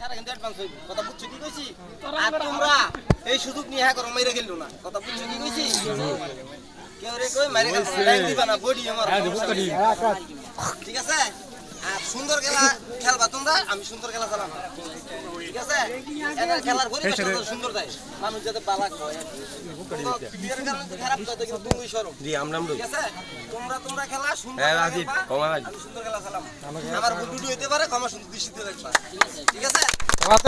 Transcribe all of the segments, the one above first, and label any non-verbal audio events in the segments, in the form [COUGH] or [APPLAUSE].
কথা বুঝছ কি কইছি? আর তোমরা এই সুযোগ নিয়ে হ্যাঁ করো, গেলো না। কথা বুঝছ কি কইছি? কেউ রে কই, মাইরা গেলো দিবা না, body আমার নেই। ঠিক আছে আর সুন্দর খেলা খেলবা তোমরা আমি সুন্দর খেলা চালাম ঠিক আছে? খেলার পরিবেশ সুন্দর দেয়। মানুষ যাতে বালাক হয়। খারাপ হয় তো কিন্তু তুমি সরম জি আমরা ঠিক আছে? তোমরা তোমরা খেলা সুন্দর হ্যাঁ, খেলা রাজীব, কমা রাজীব। সুন্দর খেলা খেলাম। আমার ভুল হইতে পারে কমা সুন্দর দৃষ্টিতে দেখবা। ঠিক আছে? আর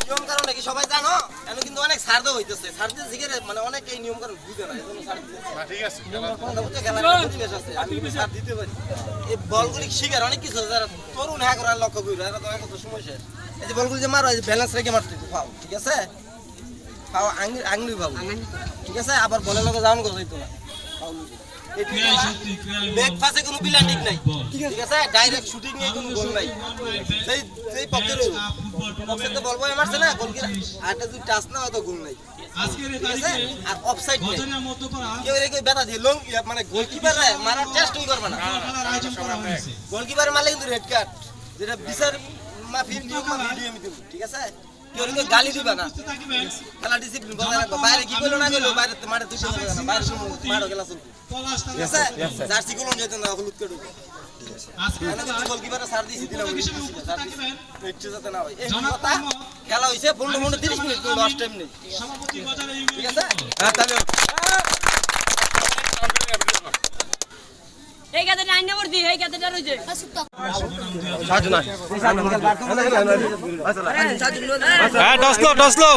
নিয়ম কারণ কি সবাই জানো? এখন কিন্তু অনেক ছাড় দেওয়া হইতেছে। দিয়ে শিখে মানে অনেক এই নিয়ম কারণ বুঝে না এজন্য ঠিক আছে পরিবেশ আমি দিতে পারি। এই বলগুলি শিখার অনেক কিছু যারা তরুণ হ্যাঁ করার লক্ষ্য করি এরা তো এখন তো সময় শেষ। এই যে বলগুলি যে মারো এই ব্যালেন্স রেখে মারতে ফাও, ঠিক আছে? ফাও আঙুলি আঙুলি ফাও ঠিক আছে? আবার বলের লগে যাওয়ান না। হইতো। এই ব্যাক পাসে নাই। ঠিক আছে? ডাইরেক্ট শুটিং নিয়ে কোনো গোল নাই। সেই সেই পক্ষের পক্ষের তো বলব মারছে না গোল কি যদি টাচ না হয় তো গোল নাই। আর অফসাইড কেউ রে কেউ বেতা দিয়ে লং মানে গোলকিপার মারার চেষ্টাই করবে না। গোলকিপার মারলে কিন্তু রেড কার্ড যেটা বিচার মাফি নিয়ম মা ভিডিও আমি ঠিক আছে? কেউ গালি দিবা না? খেলা ডিসিপ্লিন বজায় রাখবা। বাইরে কি করল না করল, বাইরে মাঠে দুটো না বাইরে মারো খেলা চলবে। জার্সি গুলো যেত না, হলুদ হয়। কথা খেলা হইছে, পনেরো পনেরো তিরিশ মিনিট, কোনো টাইম নেই। ঠিক আছে? এই গাছেটা রয়েছে সাজু না হ্যাঁ ডসলো ডসলো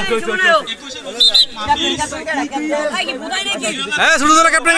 হ্যাঁ ছোট দলের ক্যাপ্টেন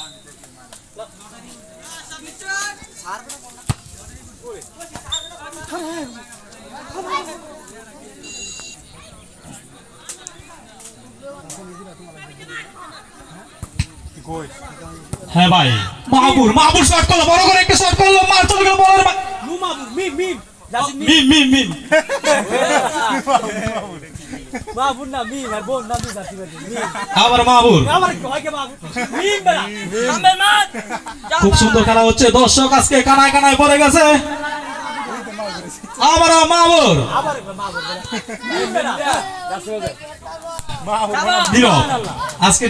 হ্যাঁ ভাই মাহবুর মাহবুর শট করল বড় করে একটা শট করল মার চলে গেল বলার মিম। মিম মিম মিম। [LAUGHS] বাবুর না মি আর বোন না মি জাতি বাড়ি মি আবার মাহবুর আবার হয় কে বাবু মি বেড়া সামনে মার খুব সুন্দর খেলা হচ্ছে। দর্শক আজকে কানায় কানায় পড়ে গেছে। আবার মাহবুর আবার বাবুর মিম বেড়া। আজকে